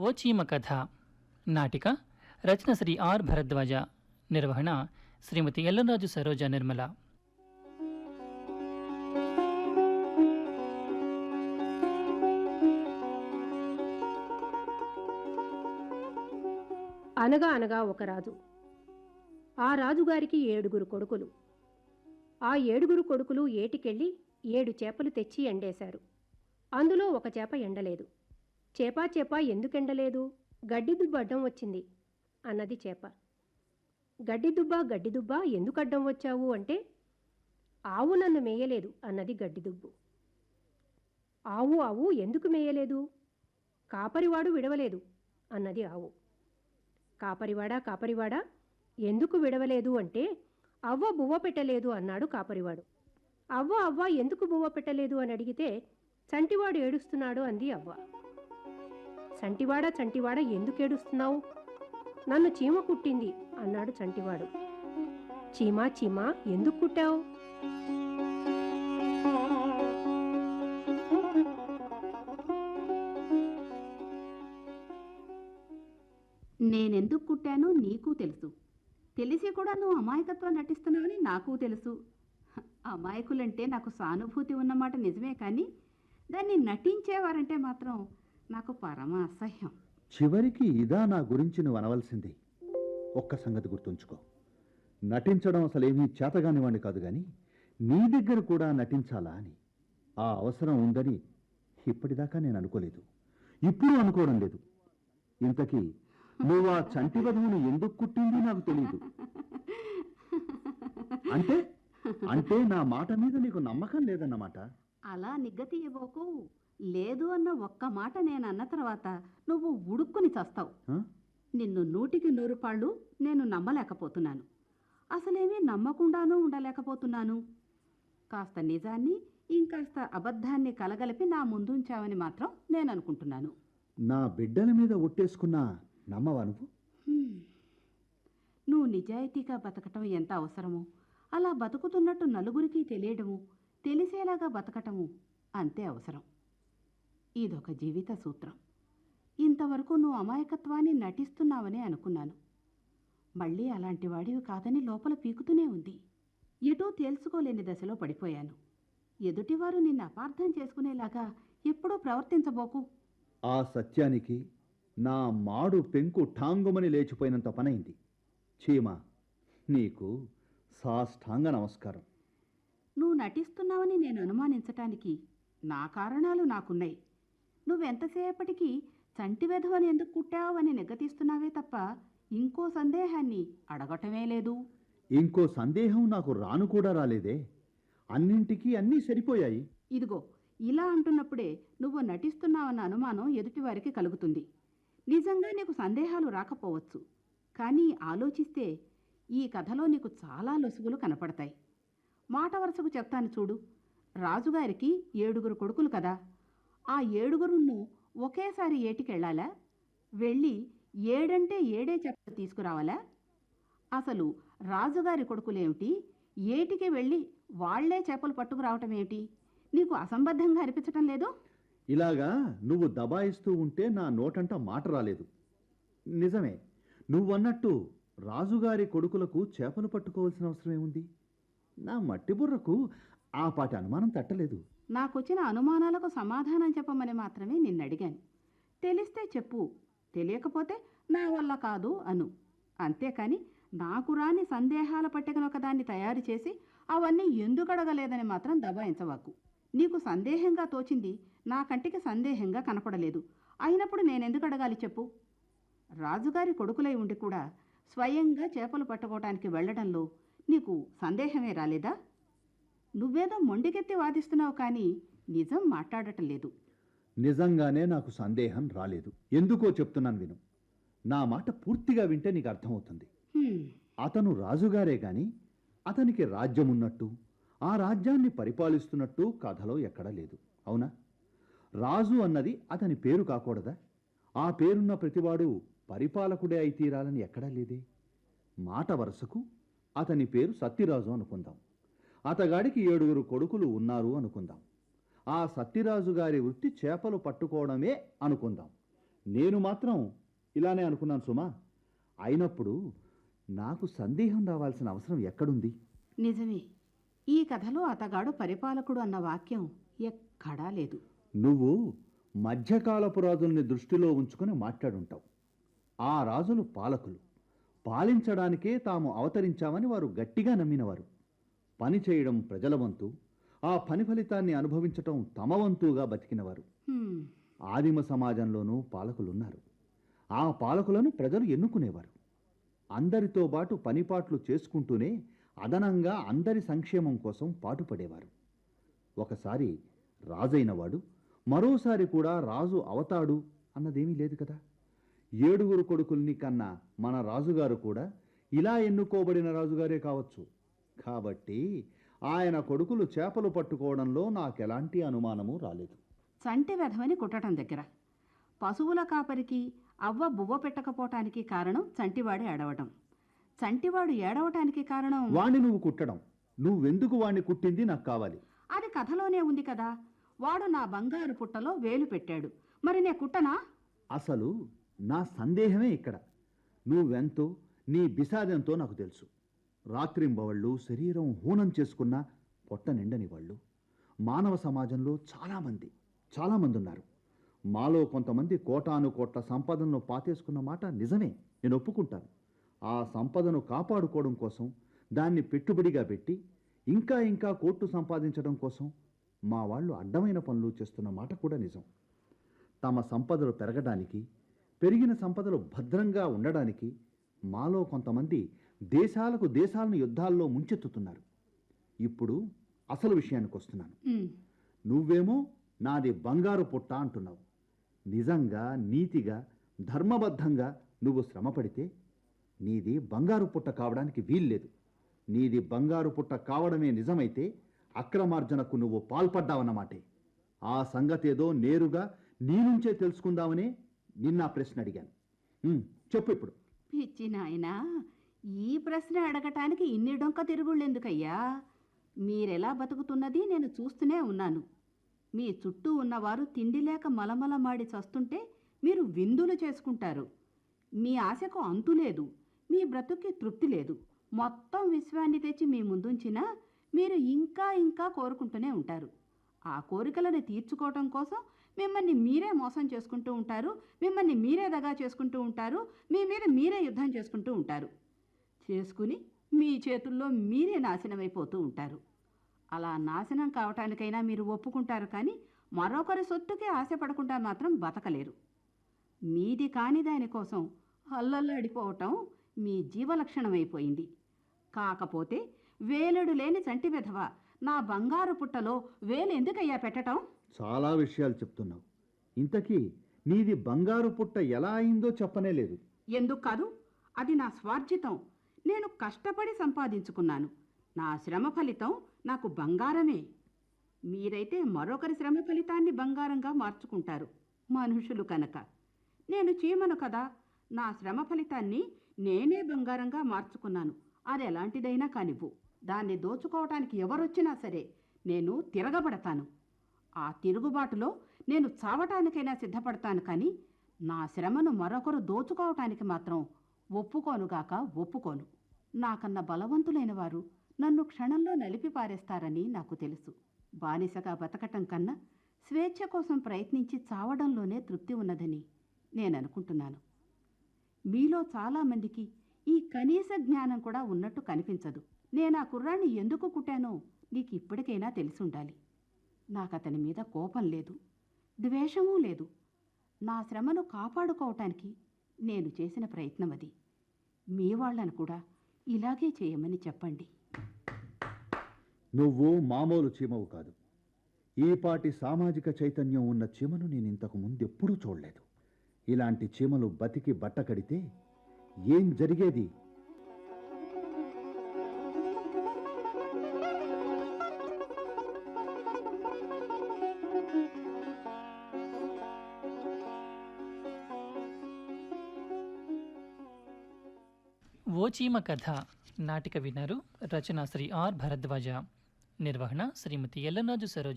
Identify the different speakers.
Speaker 1: ఓ చీమ కథ. నాటిక రచన శ్రీ ఆర్ భరద్వాజ. నిర్వహణ శ్రీమతి ఎల్లంరాజు సరోజ నిర్మల.
Speaker 2: అనగా అనగా ఒక రాజు. ఆ రాజుగారికి ఏడుగురు కొడుకులు. ఆ ఏడుగురు కొడుకులు ఏటికెళ్ళి ఏడు చేపలు తెచ్చి ఎండేశారు. అందులో ఒక చేప ఎండలేదు. చేపా చేప ఎందుకెండలేదు? గడ్డి దుబ్బ అడ్డం వచ్చింది అన్నది చేప. గడ్డి దుబ్బ గడ్డి దుబ్బ ఎందుకు అడ్డం వచ్చావు అంటే ఆవు నన్ను మేయలేదు అన్నది గడ్డి దుబ్బు. ఆవు ఆవు ఎందుకు మేయలేదు? కాపరివాడు విడవలేదు అన్నది ఆవు. కాపరివాడా కాపరివాడా ఎందుకు విడవలేదు అంటే అవ్వ బువ్వ పెట్టలేదు అన్నాడు కాపరివాడు. అవ్వ అవ్వ ఎందుకు బువ్వ పెట్టలేదు అని అడిగితే చంటివాడు ఏడుస్తున్నాడు అంది అవ్వ. చంటివాడా చంటివాడా ఎందుకు ఏడుస్తున్నావు? నన్ను చీమ కుట్టింది అన్నాడు చంటివాడు. చీమా చీమా ఎందుకు కుట్టావు?
Speaker 3: నేనెందుకు కుట్టానో నీకు తెలుసు. తెలిసి కూడా నువ్వు అమాయకత్వం నటిస్తున్నావని నాకు తెలుసు. అమాయకులంటే నాకు సానుభూతి ఉన్నమాట నిజమే కానీ దాన్ని నటించేవారంటే మాత్రం నాకు పరమ అసహ్యం.
Speaker 4: చివరికి ఇదా నా గురించి నువ్వు అనవలసింది. ఒక్క సంగతి గుర్తుంచుకో. నటించడం అసలేమీ చేతగాని వాడిని కాదు కానీ నీ దగ్గర కూడా నటించాలా అని. ఆ అవసరం ఉందని ఇప్పటిదాకా నేను అనుకోలేదు. ఇప్పుడు అనుకోవడం లేదు. ఇంతకీ నువ్వు ఆ చంటి వధువుని ఎందుకు కుట్టింది నాకు తెలియదు అంటే? అంటే నా మాట మీద నీకు నమ్మకం లేదన్నమాట.
Speaker 3: అలా నిగ్గతీయబోకు. లేదు అన్న ఒక్క మాట నేను అన్న తర్వాత నువ్వు ఉడుక్కుని చస్తావు? నిన్ను నూటికి నూరు పాళ్ళు నేను నమ్మలేకపోతున్నాను. అసలేమీ నమ్మకుండానూ ఉండలేకపోతున్నాను. కాస్త నిజాన్ని ఇంకాస్త అబద్ధాన్ని కలగలిపి నా ముందుంచావని మాత్రం నేను అనుకుంటున్నాను
Speaker 4: నా బిడ్డల మీద ఒట్టేసుకున్నా నమ్మవా. నువ్వు
Speaker 3: నిజాయితీగా బతకటం ఎంత అవసరమో అలా బతుకుతున్నట్టు నలుగురికి తెలియడము తెలిసేలాగా బతకటము అంతే అవసరం. ఇదొక జీవిత సూత్రం. ఇంతవరకు నువ్వు అమాయకత్వాన్ని నటిస్తున్నావనే అనుకున్నాను. మళ్ళీ అలాంటి వాడివి కాదని లోపల పీకుతూనే ఉంది. ఎటూ తేల్చుకోలేని దశలో పడిపోయాను. ఎదుటివారు నిన్ను అపార్థం చేసుకునేలాగా ఎప్పుడూ ప్రవర్తించబోకు.
Speaker 4: ఆ సత్యానికి నా మాడు పెంకు ఠాంగుమని లేచిపోయినంత పనైంది. చీమ నీకు సాష్టాంగ నమస్కారం.
Speaker 3: నువ్వు నటిస్తున్నావని నేను అనుమానించటానికి నా కారణాలు నాకున్నాయి. నువ్వెంతసేపటికి చంటి వెధవని ఎందుకు కుట్టావు అని నిగ్గతీస్తున్నావే తప్ప ఇంకో సందేహాన్ని అడగటమే లేదు.
Speaker 4: ఇంకో సందేహం నాకు రాను కూడా రాలేదే. అన్నింటికీ అన్నీ సరిపోయాయి.
Speaker 3: ఇదిగో ఇలా అంటున్నప్పుడే నువ్వు నటిస్తున్నావన్న అనుమానం ఎదుటివారికి కలుగుతుంది. నిజంగా నీకు సందేహాలు రాకపోవచ్చు. కానీ ఆలోచిస్తే ఈ కథలో నీకు చాలా లొసుగులు కనపడతాయి. మాట వరుసకు చెప్తాను చూడు. రాజుగారికి ఏడుగురు కొడుకులు కదా. ఆ ఏడుగురును ఒకేసారి ఏటికెళ్ళాలా? వెళ్ళి ఏడంటే ఏడే చెప్ప తీసుకురావాలా? అసలు రాజుగారి కొడుకులేమిటి? ఏటికి వెళ్ళి వాళ్ళే చేపలు పట్టుకురావటం ఏమిటి? నీకు అసంబద్ధంగా అనిపించటం లేదు?
Speaker 4: ఇలాగా నువ్వు దబాయిస్తూ ఉంటే నా నోటంట మాట రాలేదు. నిజమే నువ్వన్నట్టు రాజుగారి కొడుకులకు చేపలు పట్టుకోవాల్సిన అవసరం ఏముంది నా మట్టి బుర్రకు ఆ పాటి అనుమానం తట్టలేదు.
Speaker 3: నాకొచ్చిన అనుమానాలకు సమాధానం చెప్పమని మాత్రమే నిన్నడిగాను. తెలిస్తే చెప్పు తెలియకపోతే నా వల్ల కాదు అను. అంతేకాని నాకు రాని సందేహాల పట్టికను ఒకదాన్ని తయారు చేసి అవన్నీ ఎందుకు అడగలేదని మాత్రం దబాయించవాకు. నీకు సందేహంగా తోచింది నా కంటికి సందేహంగా కనపడలేదు. అయినప్పుడు నేనెందుకు అడగాలి చెప్పు? రాజుగారి కొడుకులై ఉండి కూడా స్వయంగా చేపలు పట్టుకోవటానికి వెళ్ళడంలో నీకు సందేహమే రాలేదా? నువ్వేదో మొండికెత్తి వాదిస్తున్నావు కానీ నిజం మాట్లాడటం లేదు.
Speaker 4: నిజంగానే నాకు సందేహం రాలేదు. ఎందుకో చెప్తున్నాను విను. నా మాట పూర్తిగా వింటే నీకు అర్థమవుతుంది. అతను రాజుగారే గాని అతనికి రాజ్యం ఉన్నట్టు ఆ రాజ్యాన్ని పరిపాలిస్తున్నట్టు కథలో ఎక్కడా లేదు. అవునా? రాజు అన్నది అతని పేరు కాకూడదా? ఆ పేరున్న ప్రతివాడు పరిపాలకుడే అయి తీరాలని ఎక్కడా లేదే? మాట వరుసకు అతని పేరు సత్యరాజు అనుకుందాం. అతగాడికి ఏడుగురు కొడుకులు ఉన్నారు అనుకుందాం. ఆ సత్యరాజు గారి వృత్తి చేపలు పట్టుకోవడమే అనుకుందాం. నేను మాత్రం ఇలానే అనుకున్నాను సుమా. అయినప్పుడు నాకు సందేహం రావాల్సిన అవసరం ఎక్కడుంది?
Speaker 3: నిజమే. ఈ కథలో అతగాడు పరిపాలకుడు అన్న వాక్యం ఎక్కడా లేదు.
Speaker 4: నువ్వు మధ్యకాలపు రాజుల్ని దృష్టిలో ఉంచుకొని మాట్లాడుంటావు. ఆ రాజులు పాలకులు. పాలించడానికే తాము అవతరించామని వారు గట్టిగా నమ్మినవారు. పని చేయడం ప్రజల వంతు ఆ పని ఫలితాన్ని అనుభవించటం తమ వంతుగా బతికినవారు. ఆదిమ సమాజంలోనూ పాలకులున్నారు. ఆ పాలకులను ప్రజలు ఎన్నుకునేవారు. అందరితో పాటు పనిపాట్లు చేసుకుంటూనే అదనంగా అందరి సంక్షేమం కోసం పాటుపడేవారు. ఒకసారి రాజైనవాడు మరోసారి కూడా రాజు అవతాడు అన్నదేమీ లేదు కదా. ఏడుగురు కొడుకుల్ని కన్నా మన రాజుగారు కూడా ఇలా ఎన్నుకోబడిన రాజుగారే కావచ్చు. కాబట్టి ఆయన కొడుకులు చేపలు పట్టుకోవడంలో నాకెలాంటి అనుమానము రాలేదు.
Speaker 3: చంటి వెధవని కుట్టడం దగ్గర. పశువుల కాపరికి అవ్వ బువ్వ పెట్టకపోవటానికి కారణం చంటివాడి ఏడవటం. చంటివాడు ఏడవటానికి కారణం?
Speaker 4: వాణ్ణి నువ్వు కుట్టడం. నువ్వెందుకు వాణ్ణి కుట్టింది నాకు కావాలి.
Speaker 3: అది కథలోనే ఉంది కదా. వాడు నా బంగారు పుట్టలో వేలు పెట్టాడు. మరి నే కుట్టనా?
Speaker 4: అసలు నా సందేహమే ఇక్కడ. నువ్వెంతో నీ బిసాదెంతో నాకు తెలుసు. రాత్రింబవళ్ళు శరీరం హూనం చేసుకున్న పొట్ట నిండని వాళ్ళు. మానవ సమాజంలో చాలామంది చాలామంది ఉన్నారు మాలో కొంతమంది కోటాను కోట్ల సంపదను పాతేసుకున్న మాట నిజమే నేను ఒప్పుకుంటాను. ఆ సంపదను కాపాడుకోవడం కోసం దాన్ని పెట్టుబడిగా పెట్టి ఇంకా ఇంకా కోట్లు సంపాదించడం కోసం మా వాళ్ళు అడ్డమైన పనులు చేస్తున్న మాట కూడా నిజం. తమ సంపదలు పెరగడానికి పెరిగిన సంపదలు భద్రంగా ఉండడానికి మాలో కొంతమంది దేశాలకు దేశాలను యుద్ధాల్లో ముంచెత్తుతున్నారు. ఇప్పుడు అసలు విషయానికి వస్తున్నాను. నువ్వేమో నాది బంగారు పుట్ట అంటున్నావు. నిజంగా నీతిగా ధర్మబద్ధంగా నువ్వు శ్రమపడితే నీది బంగారు పుట్ట కావడానికి వీల్లేదు. నీది బంగారు పుట్ట కావడమే నిజమైతే అక్రమార్జనకు నువ్వు పాల్పడ్డావన్నమాటే. ఆ సంగతేదో నేరుగా నీ నుంచే తెలుసుకుందామనే నిన్న ప్రశ్న అడిగాను. చెప్పు ఇప్పుడు.
Speaker 3: పిచ్చి నాయనా ఈ ప్రశ్న అడగటానికి ఇన్ని డొంక తిరుగుళ్ళెందుకయ్యా మీరెలా బతుకుతున్నది నేను చూస్తూనే ఉన్నాను. మీ చుట్టూ ఉన్నవారు తిండి లేక మలమలమాడి చస్తుంటే మీరు విందులు చేసుకుంటారు. మీ ఆశకు అంతు లేదు. మీ బ్రతుక్కి తృప్తి లేదు. మొత్తం విశ్వాన్ని తెచ్చి మీ ముందుంచినా మీరు ఇంకా ఇంకా కోరుకుంటూనే ఉంటారు. ఆ కోరికలను తీర్చుకోవటం కోసం మిమ్మల్ని మీరే మోసం చేసుకుంటూ ఉంటారు. మిమ్మల్ని మీరే దగా చేసుకుంటూ ఉంటారు. మీ మీద మీరే యుద్ధం చేసుకుంటూ ఉంటారు. చేసుకుని మీ చేతుల్లో మీరే నాశనమైపోతూ ఉంటారు. అలా నాశనం కావటానికైనా మీరు ఒప్పుకుంటారు కానీ మరొకరి సొత్తుకి ఆశపడకుండా మాత్రం బతకలేరు. మీది కాని దానికోసం అల్లల్లాడిపోవటం మీ జీవలక్షణమైపోయింది. కాకపోతే వేలుడు లేని చంటి విధవ నా బంగారు పుట్టలో వేలు ఎందుకయ్యా పెట్టటం?
Speaker 4: చాలా విషయాలు చెప్తున్నావు. ఇంతకీ నీది బంగారు పుట్ట ఎలా అయిందో చెప్పనే లేదు.
Speaker 3: ఎందుకు కాదు? అది నా స్వార్జితం. నేను కష్టపడి సంపాదించుకున్నాను. నా శ్రమ ఫలితం నాకు బంగారమే. మీరైతే మరొకరి శ్రమ ఫలితాన్ని బంగారంగా మార్చుకుంటారు మనుషులు కనుక. నేను చీమను కదా నా శ్రమ ఫలితాన్ని నేనే బంగారంగా మార్చుకున్నాను. అది ఎలాంటిదైనా కానివ్వు. దాన్ని దోచుకోవటానికి ఎవరొచ్చినా సరే నేను తిరగబడతాను. ఆ తిరుగుబాటులో నేను చావటానికైనా సిద్ధపడతాను కానీ నా శ్రమను మరొకరు దోచుకోవటానికి మాత్రం ఒప్పుకోనుగాక ఒప్పుకోను. నాకన్న బలవంతులైన వారు నన్ను క్షణంలో నలిపి పారేస్తారని నాకు తెలుసు. బానిసగా బతకటం కన్నా స్వేచ్ఛ కోసం ప్రయత్నించి చావడంలోనే తృప్తి ఉన్నదని నేను అనుకుంటున్నాను మీలో చాలామందికి ఈ కనీస జ్ఞానం కూడా ఉన్నట్టు కనిపించదు. నేను ఆ కుర్రాన్ని ఎందుకు కుట్టానో నీకు ఇప్పటికైనా తెలిసుండాలి. నాకు అతని మీద కోపం లేదు ద్వేషమూ లేదు. నా శ్రమను కాపాడుకోవటానికి నేను చేసిన ప్రయత్నం అది మీ వాళ్ళను కూడా ఇలాగే చేయమని చెప్పండి.
Speaker 4: నువ్వు మామూలు చీమవు కాదు. ఈపాటి సామాజిక చైతన్యం ఉన్న చీమను నేను ఇంతకు ముందు ఎప్పుడూ చూడలేదు. ఇలాంటి చీమలు బతికి బట్ట కడితే ఏం జరిగేది?
Speaker 1: ఓచీమ కథ నాటిక విన్నారు రచన శ్రీ ఆర్ భరద్వాజ. నిర్వహణ శ్రీమతి ఎల్లనాజు సరోజ.